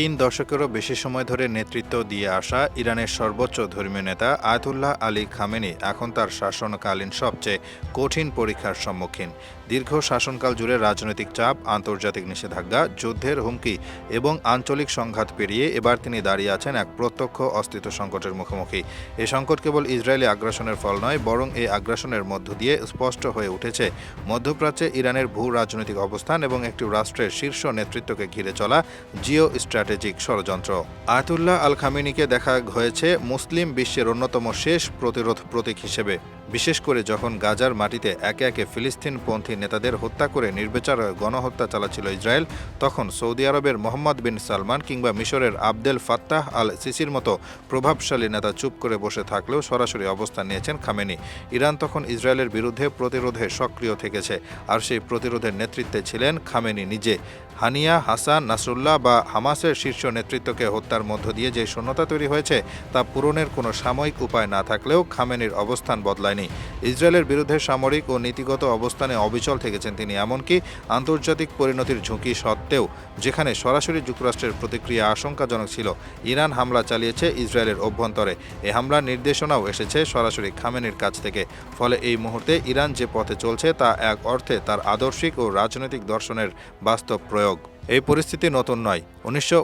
তিন দশকেরও বেশি সময় ধরে নেতৃত্ব দিয়ে আসা ইরানের সর্বোচ্চ ধর্মীয় নেতা আয়তুল্লাহ আলী খামেনি এখন তার শাসনকালীন সবচেয়ে কঠিন পরীক্ষার সম্মুখীন। দীর্ঘ শাসনকাল জুড়ে রাজনৈতিক চাপ, আন্তর্জাতিক নিষেধাজ্ঞা, যুদ্ধের হুমকি এবং আঞ্চলিক সংঘাত পেরিয়ে এবার তিনি দাঁড়িয়ে আছেন এক প্রত্যক্ষ অস্তিত্ব সংকটের মুখোমুখি। এ সংকট কেবল ইসরায়েলি আগ্রাসনের ফল নয়, বরং এই আগ্রাসনের মধ্য দিয়ে স্পষ্ট হয়ে উঠেছে মধ্যপ্রাচ্যে ইরানের ভূ রাজনৈতিক অবস্থান এবং একটি রাষ্ট্রের শীর্ষ নেতৃত্বকে ঘিরে চলা জিও স্ট্র্যাটেজিক ষড়যন্ত্র। আয়াতুল্লাহ আল খামিনিকে দেখা হয়েছে মুসলিম বিশ্বের অন্যতম শেষ প্রতিরোধ প্রতীক হিসেবে, বিশেষ করে যখন গাজার মাটিতে একে একে ফিলিস্তিনপন্থী নেতাদের হত্যা করে নির্বিচার গণহত্যা চালাচ্ছিল ইসরায়েল, তখন সৌদি আরবের মোহাম্মদ বিন সালমান কিংবা মিশরের আবদেল ফাত্তাহ আল সিসির মতো প্রভাবশালী নেতা চুপ করে বসে থাকলেও সরাসরি অবস্থান নিয়েছেন খামেনি। ইরান তখন ইসরায়েলের বিরুদ্ধে প্রতিরোধে সক্রিয় থেকেছে, আর সেই প্রতিরোধের নেতৃত্বে ছিলেন খামেনি নিজে। হানিয়া, হাসান, নাসরুল্লাহ বা হামাসের শীর্ষ নেতৃত্বকে হত্যার মধ্য দিয়ে যে শূন্যতা তৈরি হয়েছে, তা পূরণের কোনো সাময়িক উপায় না থাকলেও খামেনির অবস্থান বদলায়নি। ইসরায়েলের বিরুদ্ধে সামরিক ও নীতিগত অবস্থানে অবিচল থেকেছেন তিনি, এমনকি আন্তর্জাতিক পরিণতির ঝুঁকি সত্ত্বেও, যেখানে সরাসরি যুক্তরাষ্ট্রের প্রতিক্রিয়া আশঙ্কাজনক ছিল। ইরান হামলা চালিয়েছে ইসরায়েলের অভ্যন্তরে। এ হামলার নির্দেশনাও এসেছে সরাসরি খামেনির কাছ থেকে। ফলে এই মুহূর্তে ইরান যে পথে চলছে, তা এক অর্থে তার আদর্শিক ও রাজনৈতিক দর্শনের বাস্তব প্রয়োগ। এই পরিস্থিতি নতুন নয়। উনিশশো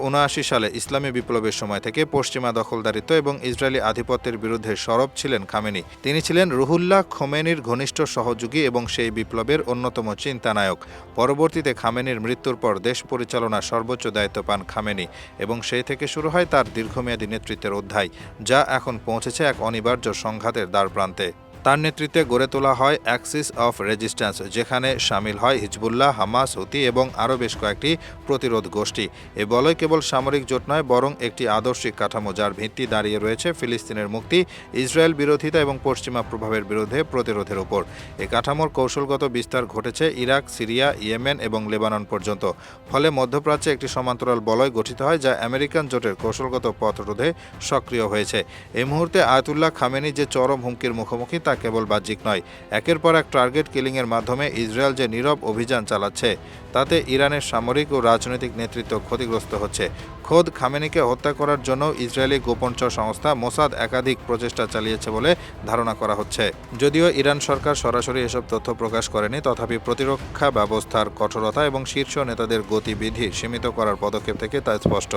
সালে ইসলামী বিপ্লবের সময় থেকে পশ্চিমা দখলদারিত্ব এবং ইসরায়েলি আধিপত্যের বিরুদ্ধে সরব ছিলেন খামেনি। তিনি ছিলেন রুহুল্লাহ খোমেনির ঘনিষ্ঠ সহযোগী এবং সেই বিপ্লবের অন্যতম চিন্তানায়ক। পরবর্তীতে খামেনির মৃত্যুর পর দেশ পরিচালনার সর্বোচ্চ দায়িত্ব পান খামেনি এবং সেই থেকে শুরু হয় তার দীর্ঘমেয়াদী নেতৃত্বের অধ্যায়, যা এখন পৌঁছেছে এক অনিবার্য সংঘাতের দ্বারপ্রান্তে। তার নেতৃত্বে গড়ে তোলা হয় অ্যাক্সিস অফ রেজিস্ট্যান্স, যেখানে সামিল হয় হিজবুল্লাহ, হামাস হুতি এবং আরও বেশ কয়েকটি প্রতিরোধ গোষ্ঠী। এ বলয় কেবল সামরিক জোট নয়, বরং একটি আদর্শিক কাঠামো যার ভিত্তি দাঁড়িয়ে রয়েছে ফিলিস্তিনের মুক্তি, ইসরায়েল বিরোধিতা এবং পশ্চিমা প্রভাবের বিরুদ্ধে প্রতিরোধের ওপর এ কাঠামোর কৌশলগত বিস্তার ঘটেছে ইরাক, সিরিয়া, ইয়েমেন এবং লেবানন পর্যন্ত। ফলে মধ্যপ্রাচ্যে একটি সমান্তরাল বলয় গঠিত হয়, যা আমেরিকান জোটের কৌশলগত পথ রোধে সক্রিয় হয়েছে। এই মুহূর্তে আয়াতুল্লাহ খামেনি যে চরম হুমকির মুখোমুখি, তা কেবল বাহ্যিক নয়, একের পর এক টার্গেট কিলিংয়ের মাধ্যমে ইসরায়েল যে নীরব অভিযান চালাচ্ছে, তাতে ইরানের সামরিক ও রাজনৈতিক নেতৃত্ব ক্ষতিগ্রস্ত হচ্ছে। খোদ খামেনিকে হত্যা করার জন্য ইসরায়েলি গোপনচর সংস্থা মোসাদ একাধিক প্রচেষ্টা চালিয়েছে বলে ধারণা করা হচ্ছে। যদিও ইরান সরকার সরাসরি এসব তথ্য প্রকাশ করেনি, তথাপি প্রতিরক্ষা ব্যবস্থার কঠোরতা এবং শীর্ষ নেতাদের গতিবিধি সীমিত করার পদক্ষেপ থেকে তা স্পষ্ট।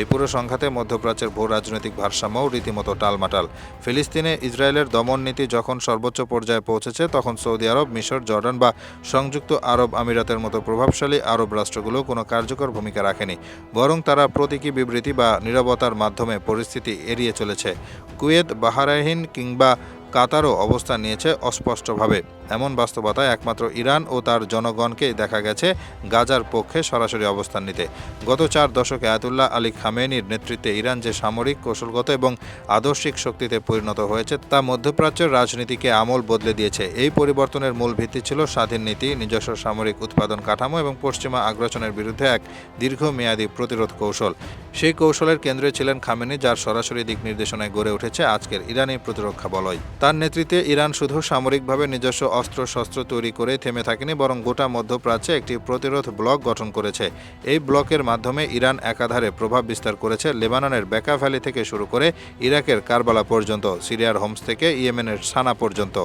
এই পুরো সংঘাতে মধ্যপ্রাচ্যের ভূ রাজনৈতিক ভারসাম্যও রীতিমতো টালমাটাল। ফিলিস্তিনে ইসরায়েলের দমন নীতি যখন সর্বোচ্চ পর্যায়ে পৌঁছেছে, তখন সৌদি আরব, মিশর, জর্ডান বা সংযুক্ত আরব আমিরাতের মতো প্রভাবশালী আরব রাষ্ট্রগুলো কোনো কার্যকর ভূমিকা রাখেনি। বরং তারা প্রতীকী বিবৃতি বা নিরবতার মাধ্যমে পরিস্থিতি এড়িয়ে চলেছে। কুয়েত বাহারাহীন কিংবা কাতারও অবস্থান নিয়েছে অস্পষ্টভাবে। এমন বাস্তবতায় একমাত্র ইরান ও তার জনগণকেই দেখা গেছে গাজার পক্ষে সরাসরি অবস্থান নিতে। গত চার দশকে আয়াতুল্লাহ আলী খামেনির নেতৃত্বে ইরান যে সামরিক কৌশলগত এবং আদর্শিক শক্তিতে পরিণত হয়েছে, তা মধ্যপ্রাচ্যের রাজনীতিকে আমল বদলে দিয়েছে। এই পরিবর্তনের মূল ভিত্তি ছিল স্বাধীন নীতি, নিজস্ব সামরিক উৎপাদন কাঠামো এবং পশ্চিমা আগ্রাসনের বিরুদ্ধে এক দীর্ঘমেয়াদী প্রতিরোধ কৌশল। সেই কৌশলের কেন্দ্রে ছিলেন খামেনি, যার সরাসরি দিক নির্দেশনায় গড়ে উঠেছে আজকের ইরানি প্রতিরক্ষা বলয়। তার নেতৃত্বে ইরান শুধু সামরিকভাবে নিজস্ব অস্ত্র শস্ত্র তৈরি করে থেমে থাকেনি, বরং গোটা মধ্যপ্রাচ্যে একটি প্রতিরোধ ব্লক গঠন করেছে। এই ব্লকের মাধ্যমে ইরান একাধারে প্রভাব বিস্তার করেছে লেবাননের বেকা ভ্যালি থেকে শুরু করে ইরাকের কারবালা পর্যন্ত, সিরিয়ার হোমস থেকে ইয়েমেনের সানা পর্যন্ত।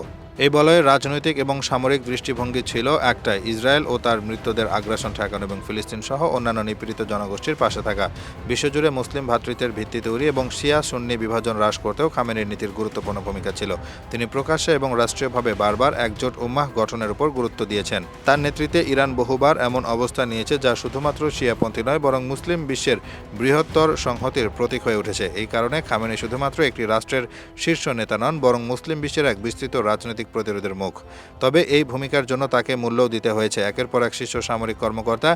এই বলয়ে রাজনৈতিক এবং সামরিক দৃষ্টিভঙ্গি ছিল একটাই, ইসরায়েল ও তার মৃত্যুদের আগ্রাসন ঠেকানো এবং ফিলিস্তিন সহ অন্যান্য নিপীড়িত জনগোষ্ঠীর পাশে থাকা। বিশ্বজুড়ে মুসলিম ভ্রাতৃত্বের ভিত্তি তৈরি এবং শিয়া সুন্নি বিভাজন হ্রাস করতেও খামেনির নীতির গুরুত্বপূর্ণ ভূমিকা ছিল। তিনি প্রকাশ্যে এবং রাষ্ট্রীয়ভাবে বারবার একজোট উম্মাহ গঠনের উপর গুরুত্ব দিয়েছেন। তার নেতৃত্বে ইরান বহুবার এমন অবস্থা নিয়েছে যা শুধুমাত্র শিয়াপন্থী নয়, বরং মুসলিম বিশ্বের বৃহত্তর সংহতির প্রতীক হয়ে উঠেছে। এই কারণে খামেনি শুধুমাত্র একটি রাষ্ট্রের শীর্ষ নেতা নন, বরং মুসলিম বিশ্বের এক বিস্তৃত রাজনৈতিক প্রতিরোধের মুখ। তবে এই ভূমিকার জন্য তাকে মূল্যও দিতে হয়েছে। একের পর এক শীর্ষ সামরিক কর্মকর্তা,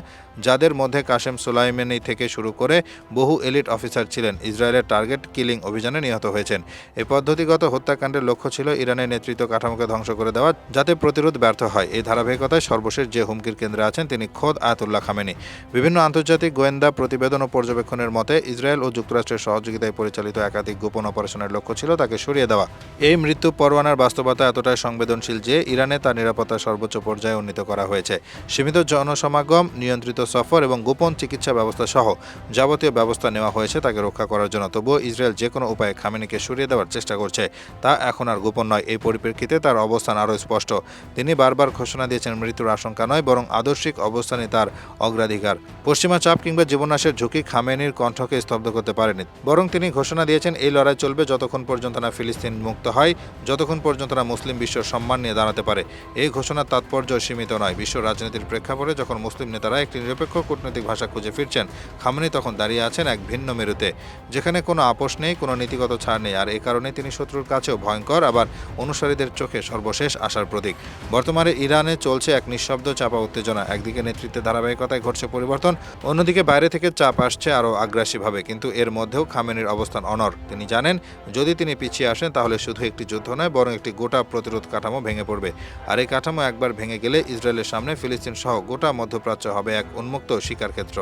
যাদের মধ্যে কাশেম সুলাইমেনি থেকে শুরু করে বহু এলিট অফিসার ছিলেন, ইসরায়েলের টার্গেট কিলিং অভিযানে নিহত হয়েছেন। এই পদ্ধতিগত হত্যাকাণ্ডের লক্ষ্য ছিল ইরানের নেতৃত্ব কাঠামোকে ধ্বংস করে দেওয়া, যাতে প্রতিরোধ ব্যর্থ হয়। এই ধারাবাহিকতায় সর্বশেষ যে হুমকির কেন্দ্রে আছেন তিনি খোদ আয়াতুল্লাহ খামেনি। বিভিন্ন আন্তর্জাতিক গোয়েন্দা প্রতিবেদন ও পর্যবেক্ষণের মতে, ইসরায়েল ও যুক্তরাষ্ট্রের সহযোগিতায় পরিচালিত একাধিক গোপন অপারেশনের লক্ষ্য ছিল তাকে সরিয়ে দেওয়া। এই মৃত্যু পরোয়ানার বাস্তবতা এতটাই সংবেদনশীল যে ইরানে তার নিরাপত্তা সর্বোচ্চ পর্যায়ে উন্নীত করা হয়েছে। সীমিত জনসমাগম, নিয়ন্ত্রিত সফর এবং গোপন চিকিৎসা ব্যবস্থা সহ যাবতীয় ব্যবস্থা নেওয়া হয়েছে তাকে রক্ষা করার জন্য। তবুও ইসরায়েল যে কোনো উপায়ে খামেনিকে সরিয়ে দেওয়ার চেষ্টা করছে। তা এখন আর গোপন নয়। এই পরিপ্রেক্ষিতে তার অবস্থান আরও স্পষ্ট। তিনি বারবার ঘোষণা দিয়েছেন, মৃত্যুর আশঙ্কা নয়, বরং আদর্শিক অবস্থানে তার অগ্রাধিকার। পশ্চিমা চাপ কিংবা জীবনাশের ঝুঁকি খামেনির কণ্ঠকে স্তব্ধ করতে পারেনি। বরং তিনি ঘোষণা দিয়েছেন, এই লড়াই চলবে যতক্ষণ পর্যন্ত না ফিলিস্তিন মুক্ত হয়, যতক্ষণ পর্যন্ত না মুসলিম বিশ্বের সম্মান নিয়ে দাঁড়াতে পারে। এই ঘোষণার তাৎপর্য সীমিত নয়। বিশ্ব রাজনীতির প্রেক্ষাপটে যখন মুসলিম নেতারা একটি নিরপেক্ষ কূটনৈতিক ভাষা খুঁজে ফিরছেন, খামেনি তখন দাঁড়িয়ে আছেন এক ভিন্ন মেরুতে। যেখানে কোনো আপোষ নেই, কোনো নীতিগত ছাড় নেই, আর এ কারণে তিনি শত্রুর কাছেও ভয়ঙ্কর, আবার অনুসারীদের চোখে সর্বশেষ আশার প্রতীক। বর্তমানে ইরানে চলছে এক নিঃশব্দ চাপা উত্তেজনা। একদিকে নেতৃত্বের ধারাবাহিকতায় ঘটছে পরিবর্তন, অন্যদিকে বাইরে থেকে চাপ আসছে আরও আগ্রাসীভাবে। কিন্তু এর মধ্যেও খামেনির অবস্থান অনর তিনি জানেন, যদি তিনি পিছিয়ে আসেন, তাহলে শুধু একটি যুদ্ধ নয়, বরং একটি গোটা প্রতিরোধ কাঠামো ভেঙে পড়বে। আর এই কাঠামো একবার ভেঙে গেলে ইসরায়েলের সামনে ফিলিস্তিন সহ গোটা মধ্যপ্রাচ্য হবে এক উন্মুক্ত শিকার ক্ষেত্র